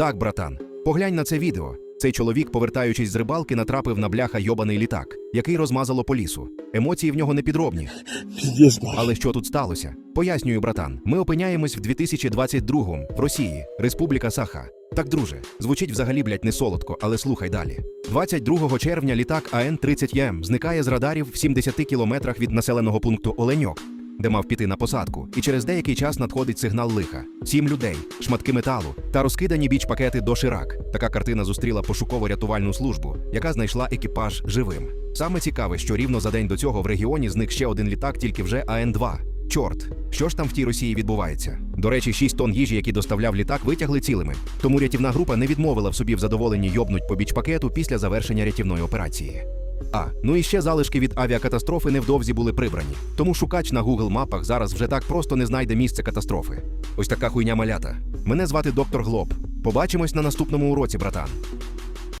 Так, братан, поглянь на це відео. Цей чоловік, повертаючись з рибалки, натрапив на бляха йобаний літак, який розмазало по лісу. Емоції в нього не підробні. Але що тут сталося? Пояснюю, братан. Ми опиняємось в 2022-му в Росії, Республіка Саха. Так, друже, звучить взагалі, блядь, не солодко, але слухай далі. 22 червня літак АН-30М зникає з радарів в 70 кілометрах від населеного пункту Оленьок, де мав піти на посадку, і через деякий час надходить сигнал лиха. Сім людей, шматки металу та розкидані біч-пакети до Ширак. Така картина зустріла пошуково-рятувальну службу, яка знайшла екіпаж живим. Саме цікаве, що рівно за день до цього в регіоні зник ще один літак, тільки вже АН-2. Чорт, що ж там в тій Росії відбувається? До речі, 6 тонн їжі, які доставляв літак, витягли цілими. Тому рятівна група не відмовила в собі в задоволенні йобнуть по біч-пакету після завершення рятівної операції. А, ну і ще залишки від авіакатастрофи невдовзі були прибрані. Тому шукач на Google мапах зараз вже так просто не знайде місце катастрофи. Ось така хуйня малята. Мене звати доктор Глоб. Побачимось на наступному уроці, братан.